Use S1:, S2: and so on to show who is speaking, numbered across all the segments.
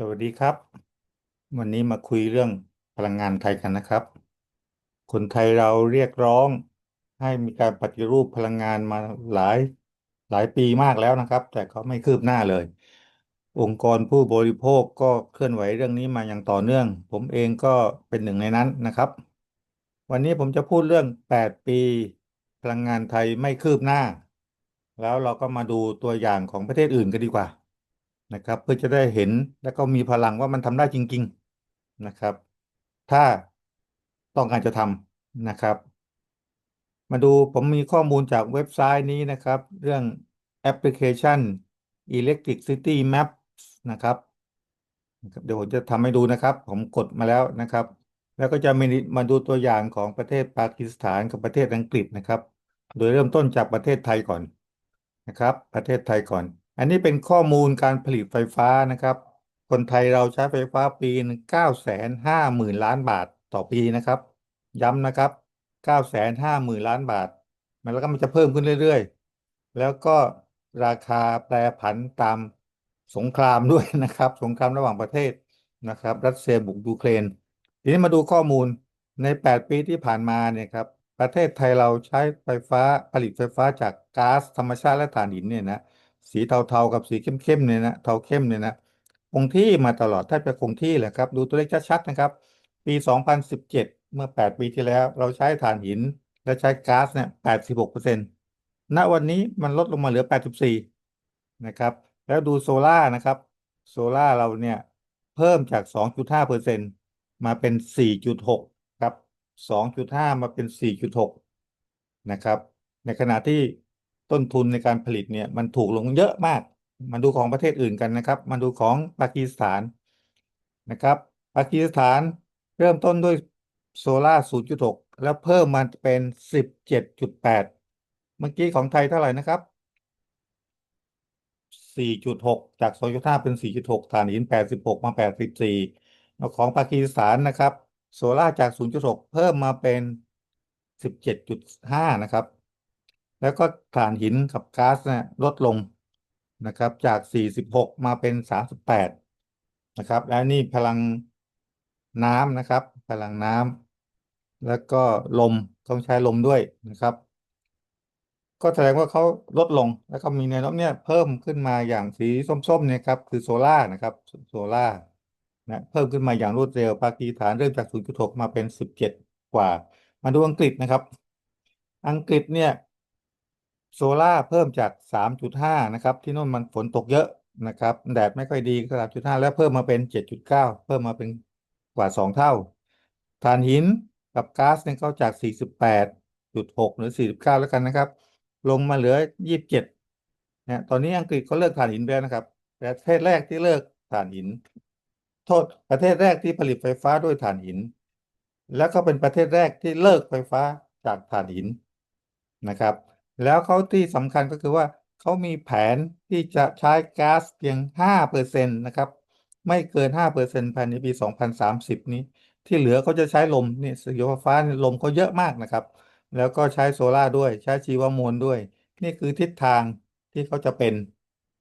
S1: สวัสดีครับ วันนี้มาคุยเรื่องพลังงานไทยกันนะครับ คนไทยเราเรียกร้องให้มีการปฏิรูปพลังงานมาหลายหลายปีมากแล้วนะครับ แต่เขาไม่คืบหน้าเลย องค์กรผู้บริโภคก็เคลื่อนไหวเรื่องนี้มาอย่างต่อเนื่อง ผมเองก็เป็นหนึ่งในนั้นนะครับ วันนี้ผมจะพูดเรื่อง 8 ปี พลังงานไทยไม่คืบหน้า แล้วเราก็มาดูตัวอย่างของประเทศอื่นกันดีกว่า นะครับ เพื่อจะได้เห็นแล้วก็มีพลังว่ามันทำได้จริง ๆนะครับ ถ้าต้องการจะทำนะครับ มาดูผมมีข้อมูลจากเว็บไซต์นี้นะครับ เรื่องแอปพลิเคชัน Electric City Map นะครับ เดี๋ยวผมจะทำให้ดูนะครับ ผมกดมาแล้วนะครับ แล้วก็จะมีมาดูตัวอย่างของประเทศปากีสถานกับประเทศอังกฤษนะครับ โดยเริ่มต้นจากประเทศไทยก่อนนะครับ ประเทศไทยก่อน อันนี้เป็นข้อมูลการผลิตไฟฟ้านะครับ คนไทยเราใช้ไฟฟ้าปีหนึ่งเก้าแสนห้าหมื่นล้านบาทต่อปีนะครับ ย้ำนะครับเก้าแสนห้าหมื่นล้านบาท มันแล้วก็มันจะเพิ่มขึ้นเรื่อยๆ แล้วก็ราคาแปรผันตามสงครามด้วยนะครับ สงครามระหว่างประเทศนะครับ รัสเซียบุกยูเครน ทีนี้มาดูข้อมูลใน 8 ปีที่ผ่านมาเนี่ยครับ ประเทศไทยเราใช้ไฟฟ้าผลิตไฟฟ้าจากก๊าซธรรมชาติและถ่านหินเนี่ยนะ สีเทาๆกับสีเข้มๆเนี่ยนะเทาเข้มเนี่ยนะคงที่มาตลอดแทบจะคงที่แหละครับ ดูตัวเลขชัดๆนะครับ ปี 2017 เมื่อ 8 ปีที่แล้ว เราใช้ถ่านหินและใช้ก๊าซเนี่ย86%ณวันนี้มันลดลงมาเหลือ 84 นะครับ แล้วดูโซล่านะครับ โซล่าเราเนี่ยเพิ่มจาก 2.5%มาเป็น 4.6 ครับ 2.5 มาเป็น 4.6 นะครับ ในขณะที่ ต้นทุนในการผลิตเนี่ยมันถูกลงเยอะมาก มาดูของประเทศอื่นกันนะครับ มาดูของปากีสถานนะครับ ปากีสถานเริ่มต้นด้วยโซล่า0.6 แล้วเพิ่มมาเป็น 17.8 เมื่อกี้ของไทยเท่าไหร่นะครับ 4.6 จาก 2.5 เป็น 4.6ถ่านหิน 86 มา 84แล้วของปากีสถานนะครับ โซล่าจาก 0.6 เพิ่มมาเป็น 17.5 นะครับ แล้วก็ถ่านหินกับก๊าซเนี่ยลดลงนะครับ จาก 46 มาเป็น 38 นะครับ และนี่พลังน้ำนะครับ พลังน้ำแล้วก็ลมต้องใช้ลมด้วยนะครับ ก็แสดงว่าเขาลดลงแล้วก็มีแนวโน้มเนี่ยเพิ่มขึ้นมาอย่างสีส้มๆเนี่ยครับคือโซล่านะครับโซล่านะเพิ่มขึ้นมาอย่างรวดเร็วปากีสถานเริ่มจาก 0.6 มาเป็น 17 กว่า มาดูอังกฤษนะครับ อังกฤษเนี่ย โซล่าเพิ่มจาก 3.5 นะครับ ที่นู่นมันฝนตกเยอะนะครับ แดดไม่ค่อยดีก็3.5 แล้วเพิ่มมาเป็น 7.9 เพิ่มมาเป็นกว่า 2 เท่าถ่านหินกับก๊าซเนี่ยก็จาก 48.6 หรือ 49 แล้วกันนะครับ ลงมาเหลือ 27นะตอนนี้อังกฤษเขาเลิกถ่านหินไปแล้วนะครับแต่ประเทศแรกที่เลิกถ่านหิน โทษประเทศแรกที่ผลิตไฟฟ้าด้วยถ่านหิน แล้วก็เป็นประเทศแรกที่เลิกไฟฟ้าจากถ่านหินนะครับ แล้วเขาที่สำคัญก็คือว่าเขามีแผนที่จะใช้ก๊าซเพียง 5%นะครับ ไม่เกิน 5%ภายในปี 2030 นี้ ที่เหลือเขาจะใช้ลมนี่สีฟ้าลมเขาเยอะมากนะครับ แล้วก็ใช้โซล่าด้วยใช้ชีวมวลด้วย นี่คือทิศทางที่เขาจะเป็น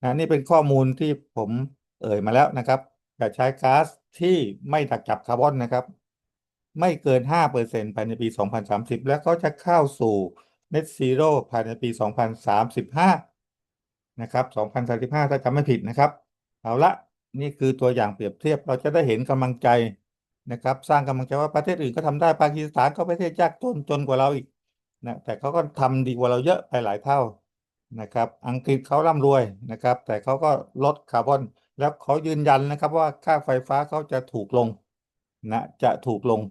S1: นะนี่เป็นข้อมูลที่ผมเอ่ยมาแล้วนะครับจะใช้ก๊าซที่ไม่ดักจับคาร์บอนนะครับ ไม่เกิน 5%ภายในปี 2030 แล้วก็จะเข้าสู่ Net Zero ภายในปี 2035 นะครับ 2035 ถ้าจำไม่ผิดนะครับ เอาละนี่คือตัวอย่างเปรียบเทียบเราจะได้เห็นกำลังใจนะครับ สร้างกำลังใจว่าประเทศอื่นก็ทำได้ปากีสถานก็ประเทศยากจนจนกว่าเราอีกนะแต่เขาก็ทำดีกว่าเราเยอะไปหลายเท่านะครับ อังกฤษเขาร่ำรวยนะครับ แต่เขาก็ลดคาร์บอนแล้วเขายืนยันนะครับว่าค่าไฟฟ้าเขาจะถูกลงนะจะถูกลง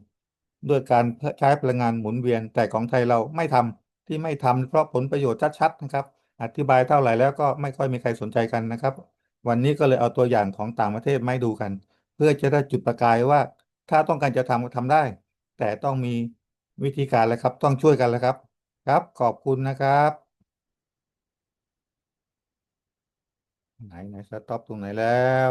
S1: ด้วยการใช้พลังงานหมุนเวียนแต่ของไทยเราไม่ทำ ที่ไม่ทำเพราะผลประโยชน์ชัดๆนะครับ อธิบายเท่าไหร่แล้วก็ไม่ค่อยมีใครสนใจกันนะครับ วันนี้ก็เลยเอาตัวอย่างของต่างประเทศมาดูกัน เพื่อจะได้จุดประกายว่า ถ้าต้องการจะทำก็ทำได้ แต่ต้องมีวิธีการแล้วครับ ต้องช่วยกันแล้วครับ ครับ ขอบคุณนะครับไหนไหนสต็อปตรงไหนแล้ว